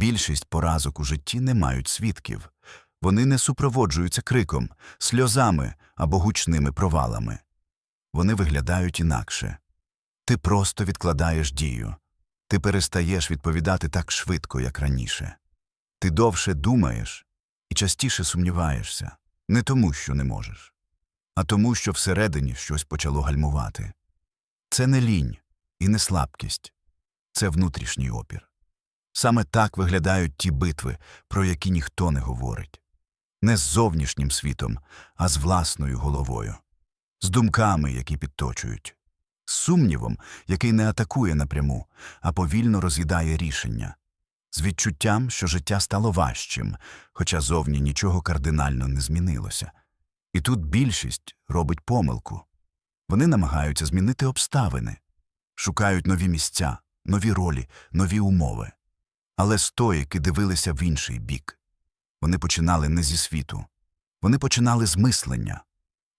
Більшість поразок у житті не мають свідків. Вони не супроводжуються криком, сльозами або гучними провалами. Вони виглядають інакше. Ти просто відкладаєш дію. Ти перестаєш відповідати так швидко, як раніше. Ти довше думаєш і частіше сумніваєшся, не тому, що не можеш, а тому, що всередині щось почало гальмувати. Це не лінь і не слабкість, це внутрішній опір. Саме так виглядають ті битви, про які ніхто не говорить. Не з зовнішнім світом, а з власною головою, з думками, які підточують, з сумнівом, який не атакує напряму, а повільно роз'їдає рішення, з відчуттям, що життя стало важчим, хоча зовні нічого кардинально не змінилося. І тут більшість робить помилку. Вони намагаються змінити обставини, шукають нові місця, нові ролі, нові умови. Але стоїки дивилися в інший бік. Вони починали не зі світу. Вони починали з мислення,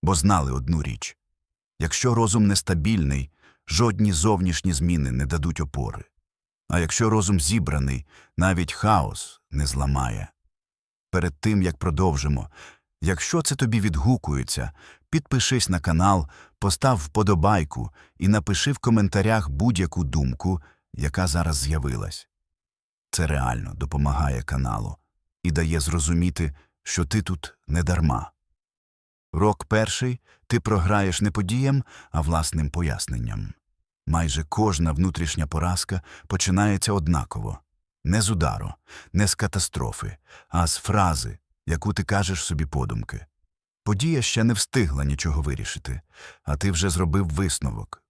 бо знали одну річ якщо розум нестабільний, жодні зовнішні зміни не дадуть опори. А якщо розум зібраний, навіть хаос не зламає. Перед тим, як продовжимо, якщо це тобі відгукується, підпишись на канал, постав вподобайку і напиши в коментарях будь-яку думку, яка зараз з'явилась. Це реально допомагає каналу і дає зрозуміти, що ти тут не дарма. Рок перший ти програєш не подіям, а власним поясненням. Майже кожна внутрішня поразка починається однаково не з удару, не з катастрофи, а з фрази, яку ти кажеш собі подумки. Подія ще не встигла нічого вирішити, а ти вже зробив висновок.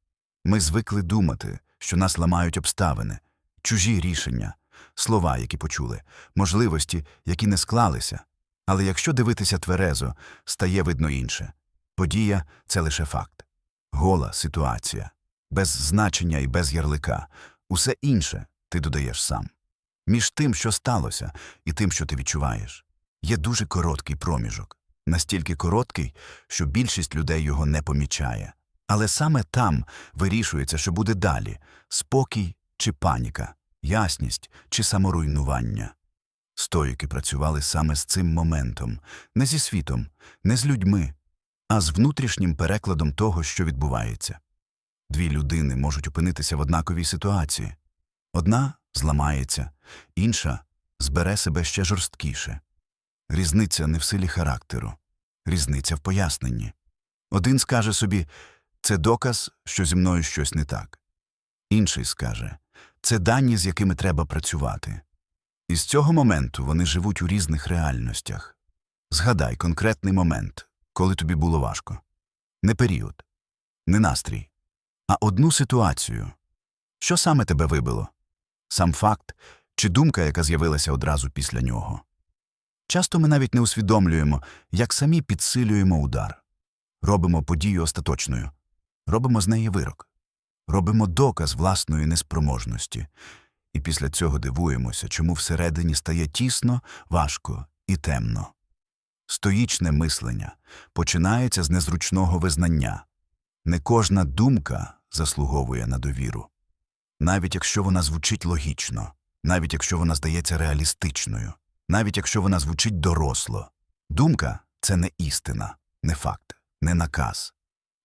Ми звикли думати, що нас ламають обставини, чужі рішення, слова, які почули, можливості, які не склалися. Але якщо дивитися тверезо, стає видно інше. Подія це лише факт. Гола ситуація, без значення і без ярлика. Усе інше ти додаєш сам. Між тим, що сталося, і тим, що ти відчуваєш, є дуже короткий проміжок. Настільки короткий, що більшість людей його не помічає. Але саме там вирішується, що буде далі спокій чи паніка, ясність чи саморуйнування. Стоїки працювали саме з цим моментом, не зі світом, не з людьми, а з внутрішнім перекладом того, що відбувається. Дві людини можуть опинитися в однаковій ситуації. Одна зламається, інша збере себе ще жорсткіше. Різниця не в силі характеру, різниця в поясненні. Один скаже собі це доказ, що зі мною щось не так. Інший скаже це дані, з якими треба працювати. І з цього моменту вони живуть у різних реальностях. Згадай конкретний момент, коли тобі було важко. Не період, не настрій, а одну ситуацію. Що саме тебе вибило? Сам факт чи думка, яка з'явилася одразу після нього? Часто ми навіть не усвідомлюємо, як самі підсилюємо удар. Робимо подію остаточною, робимо з неї вирок, робимо доказ власної неспроможності, і після цього дивуємося, чому всередині стає тісно, важко і темно. Стоїчне мислення починається з незручного визнання. Не кожна думка заслуговує на довіру. Навіть якщо вона звучить логічно, навіть якщо вона здається реалістичною, навіть якщо вона звучить доросло. Думка це не істина, не факт, не наказ.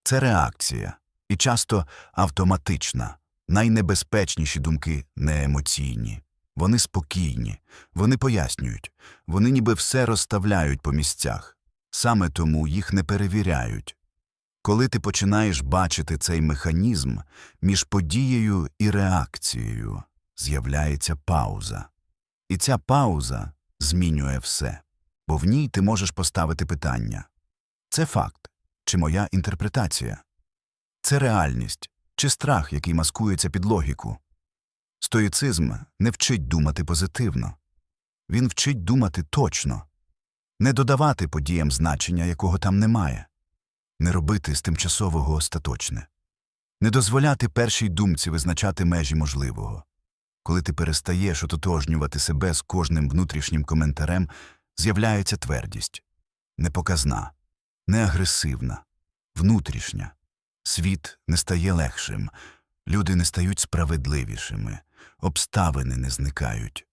Це реакція, і часто автоматична. Найнебезпечніші думки не емоційні. Вони спокійні, вони пояснюють, вони ніби все розставляють по місцях. Саме тому їх не перевіряють. Коли ти починаєш бачити цей механізм, між подією і реакцією з'являється пауза. І ця пауза змінює все, бо в ній ти можеш поставити питання це факт чи моя інтерпретація? Це реальність чи страх, який маскується під логіку. Стоїцизм не вчить думати позитивно, він вчить думати точно, не додавати подіям значення, якого там немає, не робити з тимчасового остаточне, не дозволяти першій думці визначати межі можливого. Коли ти перестаєш ототожнювати себе з кожним внутрішнім коментарем, з'являється твердість. Непоказна, неагресивна, внутрішня. Світ не стає легшим, люди не стають справедливішими, обставини не зникають.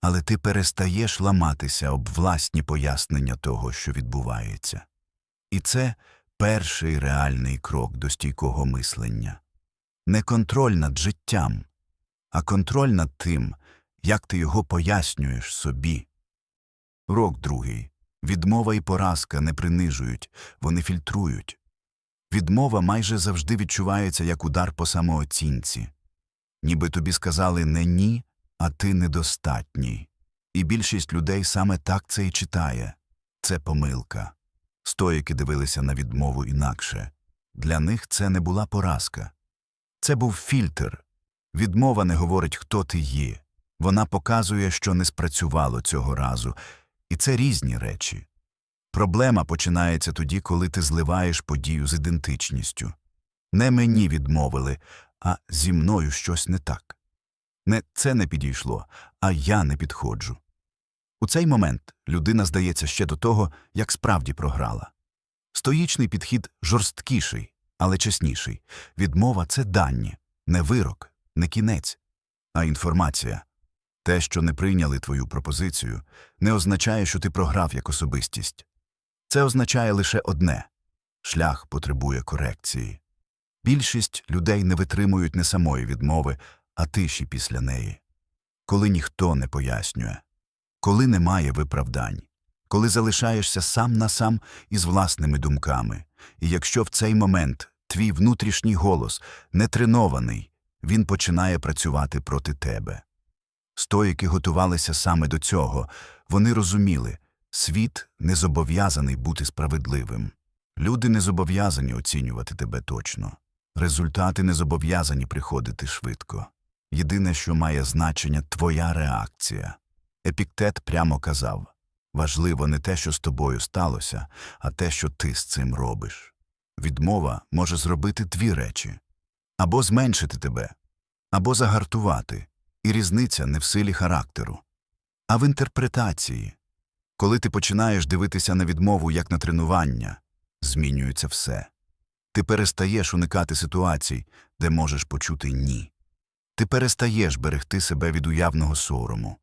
але ти перестаєш ламатися об власні пояснення того, що відбувається. І це перший реальний крок до стійкого мислення. Не контроль над життям, а контроль над тим, як ти його пояснюєш собі. Урок другий. Відмова і поразка не принижують, вони фільтрують. Відмова майже завжди відчувається як удар по самооцінці. Ніби тобі сказали не ні, а ти недостатній. І більшість людей саме так це і читає. Це помилка. Стоїки дивилися на відмову інакше. Для них це не була поразка. Це був фільтр. Відмова не говорить, хто ти є. Вона показує, що не спрацювало цього разу. І це різні речі. Проблема починається тоді, коли ти зливаєш подію з ідентичністю. Не мені відмовили, а зі мною щось не так. Не це не підійшло, а я не підходжу. У цей момент людина здається ще до того, як справді програла. Стоїчний підхід жорсткіший, але чесніший. Відмова це дані, не вирок, не кінець, а інформація. Те, що не прийняли твою пропозицію, не означає, що ти програв як особистість. Це означає лише одне шлях потребує корекції. Більшість людей не витримують не самої відмови, а тиші після неї. Коли ніхто не пояснює, коли немає виправдань, коли залишаєшся сам на сам із власними думками, і якщо в цей момент твій внутрішній голос не тренований, він починає працювати проти тебе. Стоїки готувалися саме до цього, вони розуміли, світ не зобов'язаний бути справедливим. Люди не зобов'язані оцінювати тебе точно. Результати не зобов'язані приходити швидко. Єдине, що має значення твоя реакція. Епіктет прямо казав важливо не те, що з тобою сталося, а те, що ти з цим робиш. Відмова може зробити дві речі або зменшити тебе, або загартувати, і різниця не в силі характеру, а в інтерпретації. Коли ти починаєш дивитися на відмову як на тренування, змінюється все. Ти перестаєш уникати ситуацій, де можеш почути ні. Ти перестаєш берегти себе від уявного сорому.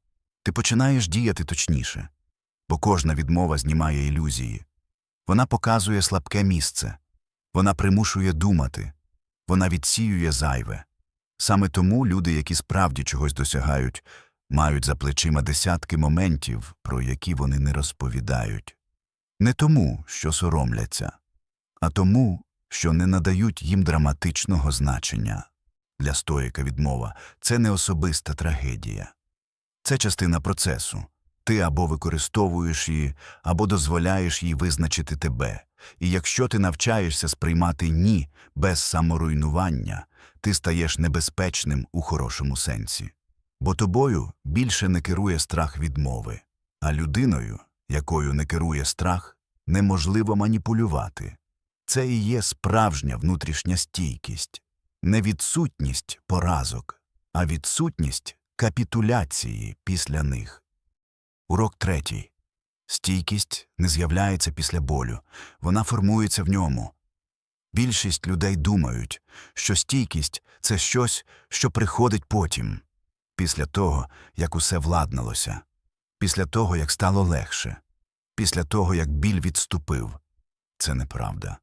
Ти починаєш діяти точніше, бо кожна відмова знімає ілюзії. Вона показує слабке місце, вона примушує думати, вона відсіює зайве. Саме тому люди, які справді чогось досягають, мають за плечима десятки моментів, про які вони не розповідають. Не тому, що соромляться, а тому, що не надають їм драматичного значення. Для стоїка відмова це не особиста трагедія. Це частина процесу. Ти або використовуєш її, або дозволяєш їй визначити тебе. І якщо ти навчаєшся сприймати ні без саморуйнування, ти стаєш небезпечним у хорошому сенсі. Бо тобою більше не керує страх відмови, а людиною, якою не керує страх, неможливо маніпулювати. Це і є справжня внутрішня стійкість, не відсутність поразок, а відсутність капітуляції після них. Урок третій. Стійкість не з'являється після болю, вона формується в ньому. Більшість людей думають, що стійкість це щось, що приходить потім, після того, як усе владналося, після того, як стало легше, після того, як біль відступив. Це неправда.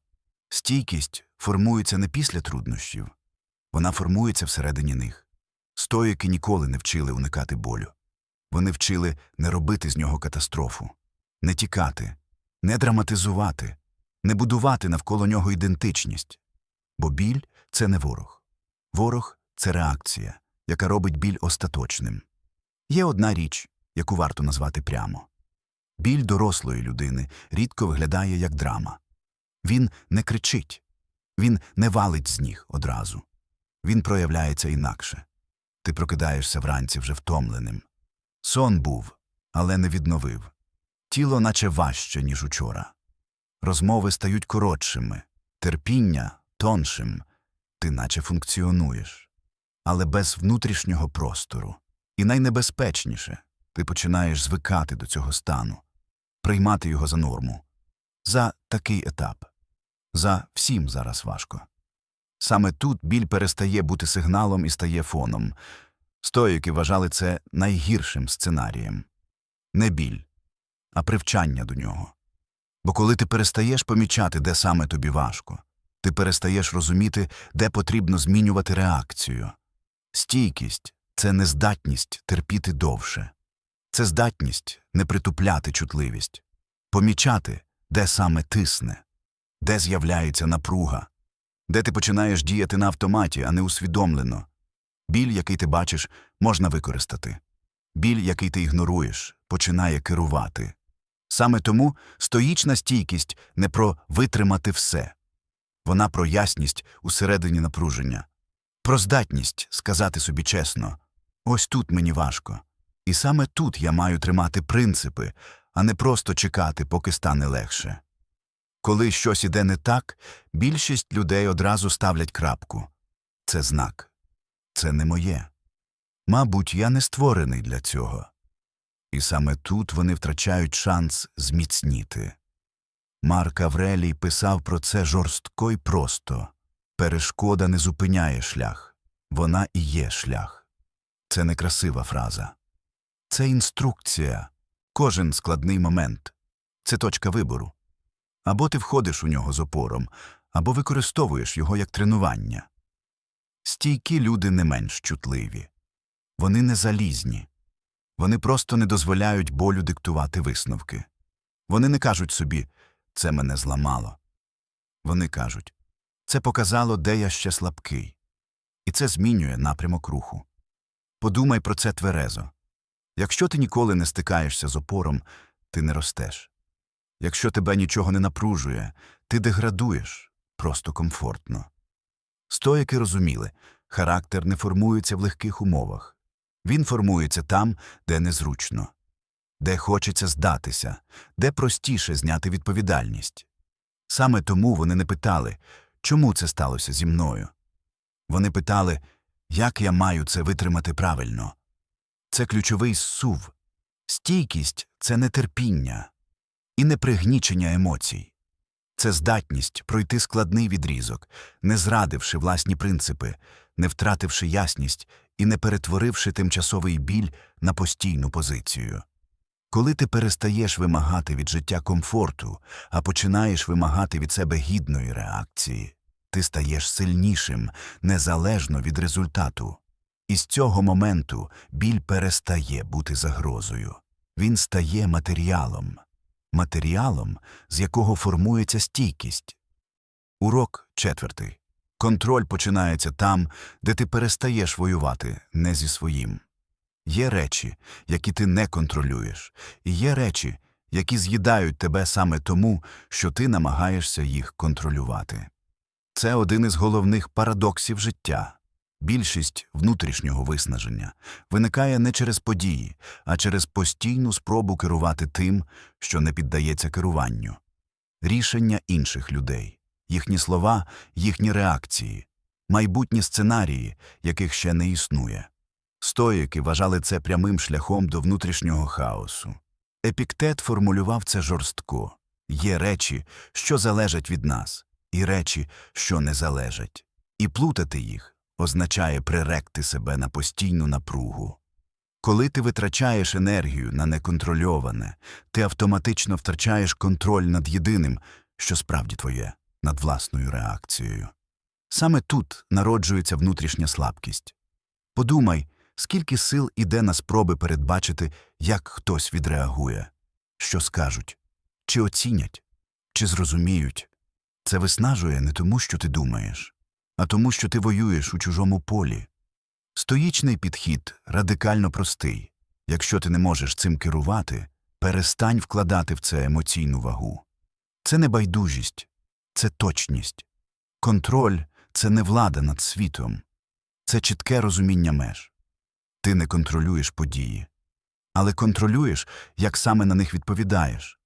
Стійкість формується не після труднощів, вона формується всередині них. Стоїки ніколи не вчили уникати болю. Вони вчили не робити з нього катастрофу, не тікати, не драматизувати, не будувати навколо нього ідентичність. Бо біль це не ворог. Ворог це реакція, яка робить біль остаточним. Є одна річ, яку варто назвати прямо. Біль дорослої людини рідко виглядає як драма. Він не кричить, він не валить з ніг одразу. Він проявляється інакше. Ти прокидаєшся вранці вже втомленим. Сон був, але не відновив. Тіло наче важче, ніж учора. Розмови стають коротшими, терпіння тоншим, ти наче функціонуєш. Але без внутрішнього простору. І найнебезпечніше ти починаєш звикати до цього стану, приймати його за норму. За такий етап. За всім зараз важко. Саме тут біль перестає бути сигналом і стає фоном. Стоїки вважали це найгіршим сценарієм. Не біль, а привчання до нього. Бо коли ти перестаєш помічати, де саме тобі важко, ти перестаєш розуміти, де потрібно змінювати реакцію. Стійкість це не здатність терпіти довше. Це здатність не притупляти чутливість, помічати, де саме тисне, де з'являється напруга, де ти починаєш діяти на автоматі, а не усвідомлено. Біль, який ти бачиш, можна використати. Біль, який ти ігноруєш, починає керувати. Саме тому стоїчна стійкість не про витримати все. Вона про ясність усередині напруження, про здатність сказати собі чесно ось тут мені важко. І саме тут я маю тримати принципи, а не просто чекати, поки стане легше. Коли щось іде не так, більшість людей одразу ставлять крапку. Це знак. Це не моє. Мабуть, я не створений для цього. І саме тут вони втрачають шанс зміцніти. Марк Аврелій писав про це жорстко й просто перешкода не зупиняє шлях, вона і є шлях. Це не красива фраза. Це інструкція, кожен складний момент, це точка вибору. Або ти входиш у нього з опором, або використовуєш його як тренування. Стійкі люди не менш чутливі. Вони не залізні. Вони просто не дозволяють болю диктувати висновки. Вони не кажуть собі це мене зламало. Вони кажуть це показало, де я ще слабкий. І це змінює напрямок руху. Подумай про це тверезо. Якщо ти ніколи не стикаєшся з опором, ти не ростеш. Якщо тебе нічого не напружує, ти деградуєш просто комфортно. Стоїки розуміли, характер не формується в легких умовах. Він формується там, де незручно, де хочеться здатися, де простіше зняти відповідальність. Саме тому вони не питали, чому це сталося зі мною. Вони питали, як я маю це витримати правильно. Це ключовий сув. Стійкість це не терпіння і не пригнічення емоцій. Це здатність пройти складний відрізок, не зрадивши власні принципи, не втративши ясність і не перетворивши тимчасовий біль на постійну позицію. Коли ти перестаєш вимагати від життя комфорту, а починаєш вимагати від себе гідної реакції, ти стаєш сильнішим незалежно від результату. І з цього моменту біль перестає бути загрозою. Він стає матеріалом, матеріалом, з якого формується стійкість. Урок четвертий. Контроль починається там, де ти перестаєш воювати не зі своїм. Є речі, які ти не контролюєш, і є речі, які з'їдають тебе саме тому, що ти намагаєшся їх контролювати. Це один із головних парадоксів життя. Більшість внутрішнього виснаження виникає не через події, а через постійну спробу керувати тим, що не піддається керуванню. Рішення інших людей, їхні слова, їхні реакції, майбутні сценарії, яких ще не існує. Стоїки вважали це прямим шляхом до внутрішнього хаосу. Епіктет формулював це жорстко є речі, що залежать від нас, і речі, що не залежать, і плутати їх означає приректи себе на постійну напругу. Коли ти витрачаєш енергію на неконтрольоване, ти автоматично втрачаєш контроль над єдиним, що справді твоє, над власною реакцією. Саме тут народжується внутрішня слабкість. Подумай, скільки сил іде на спроби передбачити, як хтось відреагує, що скажуть, чи оцінять, чи зрозуміють. Це виснажує не тому, що ти думаєш, а тому, що ти воюєш у чужому полі. Стоїчний підхід радикально простий. Якщо ти не можеш цим керувати, перестань вкладати в це емоційну вагу. Це не байдужість, це точність. Контроль це не влада над світом, це чітке розуміння меж. Ти не контролюєш події, але контролюєш, як саме на них відповідаєш.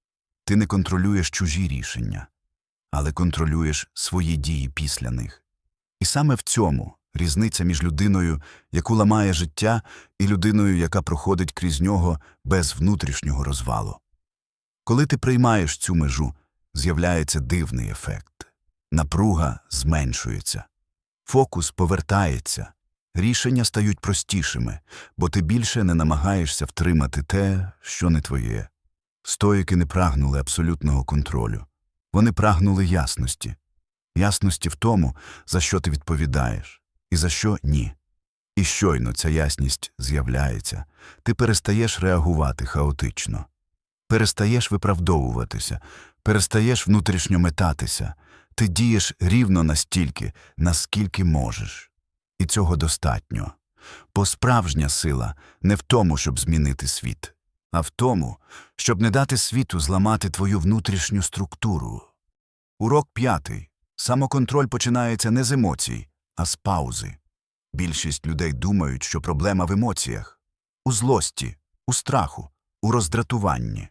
Ти не контролюєш чужі рішення, але контролюєш свої дії після них. І саме в цьому різниця між людиною, яку ламає життя, і людиною, яка проходить крізь нього без внутрішнього розвалу. Коли ти приймаєш цю межу, з'являється дивний ефект. Напруга зменшується, фокус повертається, Рішення стають простішими, бо ти більше не намагаєшся втримати те, що не твоє. Стоїки не прагнули абсолютного контролю. Вони прагнули ясності. Ясності в тому, за що ти відповідаєш, і за що ні. І щойно ця ясність з'являється, ти перестаєш реагувати хаотично, перестаєш виправдовуватися, перестаєш внутрішньо метатися, ти дієш рівно настільки, наскільки можеш. І цього достатньо. Бо справжня сила не в тому, щоб змінити світ, а в тому, щоб не дати світу зламати твою внутрішню структуру. Урок п'ятий. Самоконтроль починається не з емоцій, а з паузи. Більшість людей думають, що проблема в емоціях, у злості, у страху, у роздратуванні.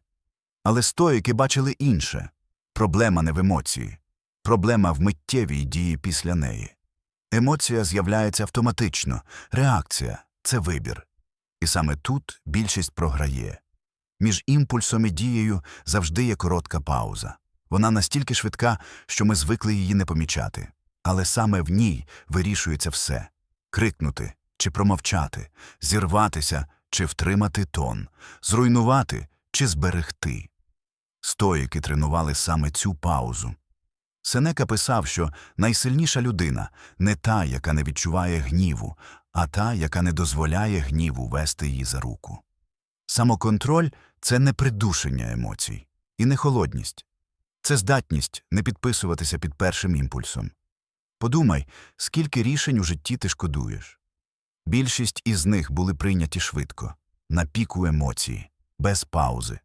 Але стоїки бачили інше проблема не в емоції, проблема в миттєвій дії після неї. Емоція з'являється автоматично, реакція це вибір. І саме тут більшість програє. Між імпульсом і дією завжди є коротка пауза. Вона настільки швидка, що ми звикли її не помічати. Але саме в ній вирішується все крикнути чи промовчати, зірватися чи втримати тон, зруйнувати чи зберегти. Стоїки тренували саме цю паузу. Сенека писав, що найсильніша людина не та, яка не відчуває гніву, а та, яка не дозволяє гніву вести її за руку. Самоконтроль це не придушення емоцій і не холодність. Це здатність не підписуватися під першим імпульсом. Подумай, скільки рішень у житті ти шкодуєш. Більшість із них були прийняті швидко, на піку емоції, без паузи.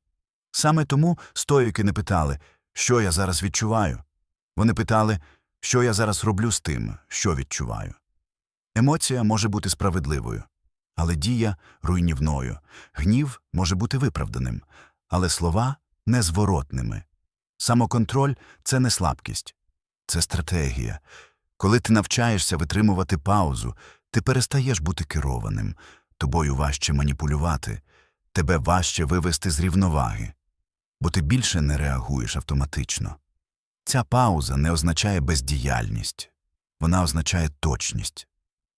Саме тому стоїки не питали, що я зараз відчуваю. Вони питали, що я зараз роблю з тим, що відчуваю. Емоція може бути справедливою, але дія руйнівною. Гнів може бути виправданим, але слова незворотними. Самоконтроль це не слабкість, це стратегія. Коли ти навчаєшся витримувати паузу, ти перестаєш бути керованим, тобою важче маніпулювати, тебе важче вивести з рівноваги, бо ти більше не реагуєш автоматично. Ця пауза не означає бездіяльність, вона означає точність.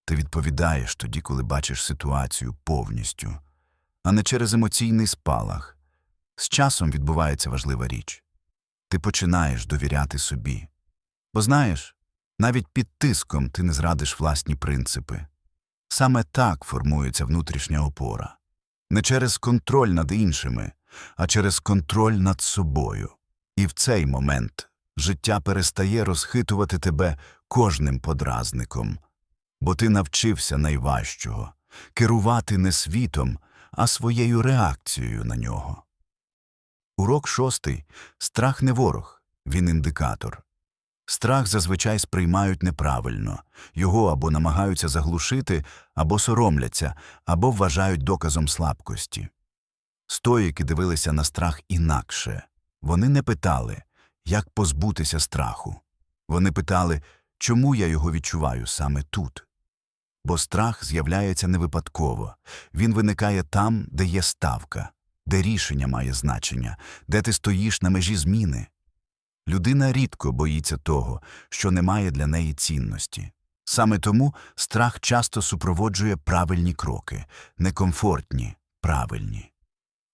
Ти відповідаєш тоді, коли бачиш ситуацію повністю, а не через емоційний спалах. З часом відбувається важлива річ. Ти починаєш довіряти собі. Бо знаєш, навіть під тиском ти не зрадиш власні принципи. Саме так формується внутрішня опора. Не через контроль над іншими, а через контроль над собою. І в цей момент життя перестає розхитувати тебе кожним подразником, бо ти навчився найважчого керувати не світом, а своєю реакцією на нього. Урок шостий страх не ворог, він індикатор. Страх зазвичай сприймають неправильно, його або намагаються заглушити, або соромляться, або вважають доказом слабкості. Стоїки дивилися на страх інакше. Вони не питали, як позбутися страху. Вони питали, чому я його відчуваю саме тут. Бо страх з'являється не випадково, він виникає там, де є ставка, де рішення має значення, де ти стоїш на межі зміни. Людина рідко боїться того, що не має для неї цінності. Саме тому страх часто супроводжує правильні кроки, некомфортні, правильні.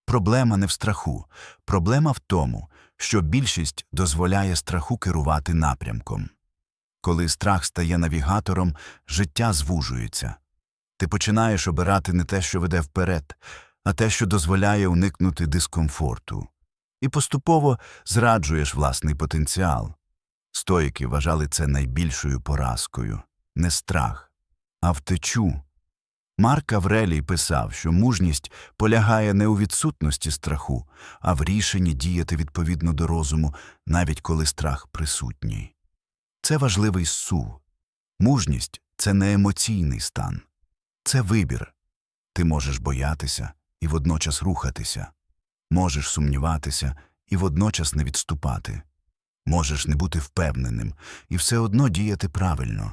Проблема не в страху, проблема в тому, що більшість дозволяє страху керувати напрямком. Коли страх стає навігатором, життя звужується. Ти починаєш обирати не те, що веде вперед, а те, що дозволяє уникнути дискомфорту. І поступово зраджуєш власний потенціал. Стоїки вважали це найбільшою поразкою не страх, а втечу. Марк Аврелій писав, що мужність полягає не у відсутності страху, а в рішенні діяти відповідно до розуму, навіть коли страх присутній. Це важливий сув. Мужність це не емоційний стан, це вибір. Ти можеш боятися і водночас рухатися, можеш сумніватися і водночас не відступати, можеш не бути впевненим і все одно діяти правильно.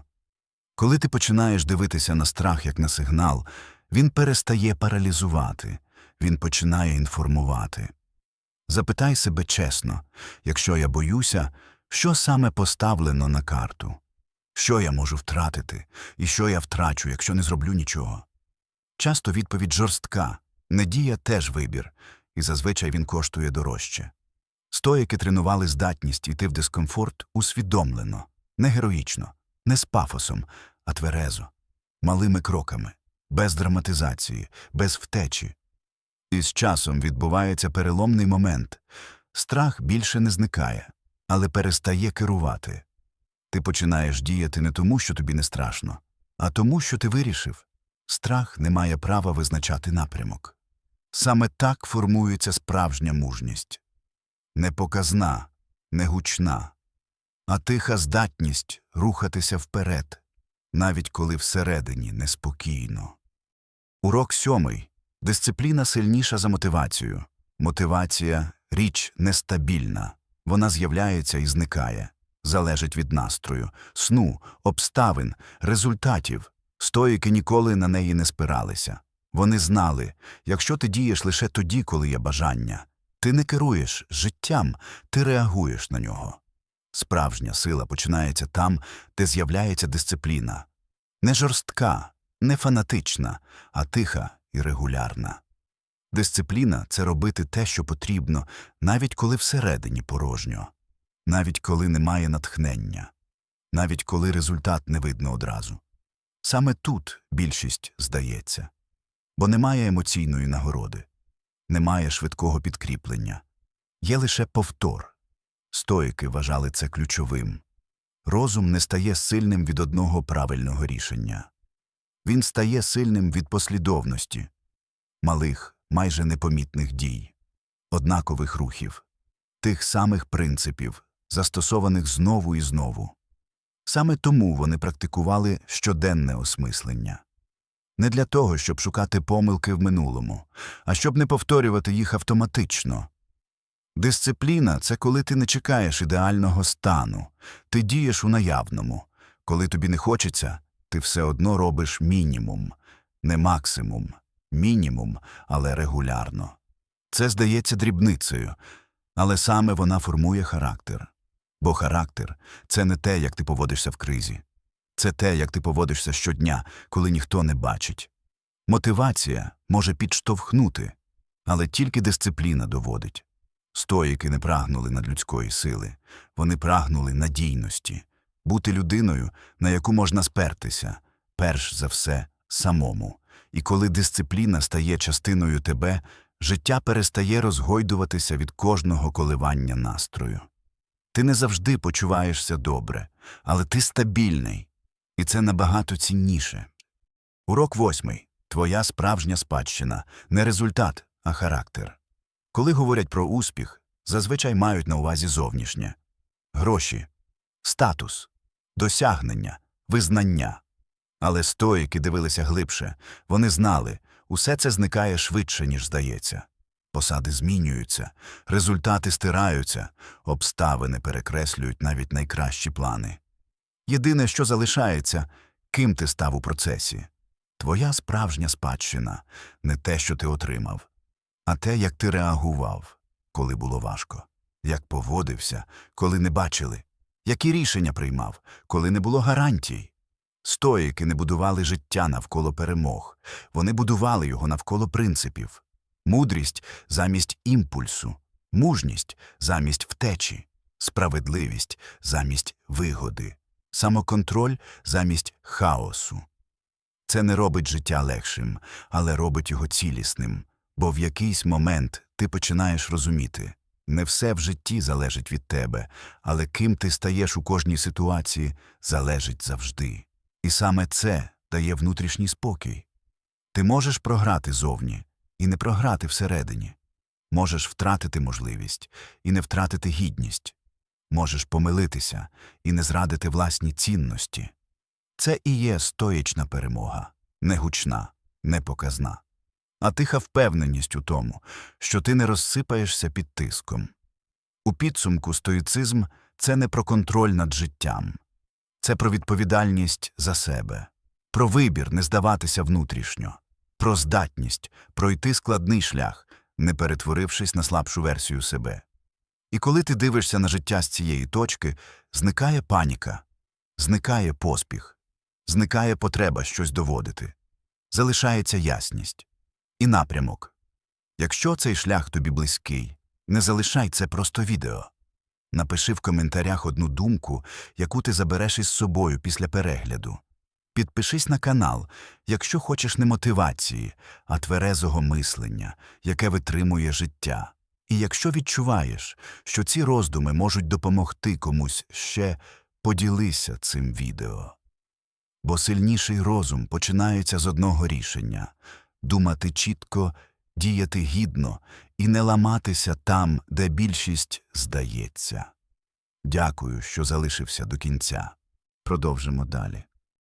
Коли ти починаєш дивитися на страх як на сигнал, він перестає паралізувати, він починає інформувати. Запитай себе чесно якщо я боюся, що саме поставлено на карту? Що я можу втратити, і що я втрачу, якщо не зроблю нічого? Часто відповідь жорстка, недія теж вибір, і зазвичай він коштує дорожче. Стоїки тренували здатність йти в дискомфорт усвідомлено, не героїчно, не з пафосом, а тверезо, малими кроками, без драматизації, без втечі. І з часом відбувається переломний момент. Страх більше не зникає, але перестає керувати. Ти починаєш діяти не тому, що тобі не страшно, а тому, що ти вирішив. Страх не має права визначати напрямок. Саме так формується справжня мужність. Не показна, не гучна, а тиха здатність рухатися вперед, навіть коли всередині неспокійно. Урок сьомий. Дисципліна сильніша за мотивацію. Мотивація річ нестабільна. Вона з'являється і зникає, залежить від настрою, сну, обставин, результатів. Стоїки ніколи на неї не спиралися. Вони знали, якщо ти дієш лише тоді, коли є бажання, ти не керуєш життям, ти реагуєш на нього. Справжня сила починається там, де з'являється дисципліна. Не жорстка, не фанатична, а тиха і регулярна. Дисципліна це робити те, що потрібно, навіть коли всередині порожньо, навіть коли немає натхнення, навіть коли результат не видно одразу. Саме тут більшість здається, бо немає емоційної нагороди, немає швидкого підкріплення, є лише повтор. Стоїки вважали це ключовим. Розум не стає сильним від одного правильного рішення. Він стає сильним від послідовності, малих, майже непомітних дій, однакових рухів, тих самих принципів, застосованих знову і знову. Саме тому вони практикували щоденне осмислення. Не для того, щоб шукати помилки в минулому, а щоб не повторювати їх автоматично. Дисципліна це коли ти не чекаєш ідеального стану, ти дієш у наявному. Коли тобі не хочеться, ти все одно робиш мінімум, не максимум, мінімум, але регулярно. Це здається дрібницею, але саме вона формує характер. Бо характер це не те, як ти поводишся в кризі, це те, як ти поводишся щодня, коли ніхто не бачить. Мотивація може підштовхнути, але тільки дисципліна доводить. Стоїки не прагнули надлюдської сили, вони прагнули надійності, бути людиною, на яку можна спертися, перш за все, самому. І коли дисципліна стає частиною тебе, життя перестає розгойдуватися від кожного коливання настрою. Ти не завжди почуваєшся добре, але ти стабільний, і це набагато цінніше. Урок восьмий. Твоя справжня спадщина не результат, а характер. Коли говорять про успіх, зазвичай мають на увазі зовнішнє гроші, статус, досягнення, визнання. Але стоїки дивилися глибше, вони знали, усе це зникає швидше, ніж здається. Посади змінюються, результати стираються, обставини перекреслюють навіть найкращі плани. Єдине, що залишається, ким ти став у процесі. Твоя справжня спадщина не те, що ти отримав, а те, як ти реагував, коли було важко, як поводився, коли не бачили, які рішення приймав, коли не було гарантій. Стоїки не будували життя навколо перемог, вони будували його навколо принципів. Мудрість замість імпульсу, мужність замість втечі, справедливість замість вигоди, самоконтроль замість хаосу. Це не робить життя легшим, але робить його цілісним, бо в якийсь момент ти починаєш розуміти не все в житті залежить від тебе, але ким ти стаєш у кожній ситуації, залежить завжди. І саме це дає внутрішній спокій. Ти можеш програти зовні і не програти всередині. Можеш втратити можливість і не втратити гідність. Можеш помилитися і не зрадити власні цінності. Це і є стоїчна перемога, не гучна, не показна, а тиха впевненість у тому, що ти не розсипаєшся під тиском. У підсумку стоїцизм це не про контроль над життям, це про відповідальність за себе, про вибір не здаватися внутрішньо, про здатність пройти складний шлях, не перетворившись на слабшу версію себе. І коли ти дивишся на життя з цієї точки, зникає паніка, Зникає поспіх, зникає потреба щось доводити, залишається ясність і напрямок. Якщо цей шлях тобі близький, не залишай це просто відео. Напиши в коментарях одну думку, яку ти забереш із собою після перегляду. Підпишись на канал, якщо хочеш не мотивації, а тверезого мислення, яке витримує життя. І якщо відчуваєш, що ці роздуми можуть допомогти комусь ще, поділися цим відео. Бо сильніший розум починається з одного рішення думати чітко, діяти гідно і не ламатися там, де більшість здається. Дякую, що залишився до кінця. Продовжимо далі.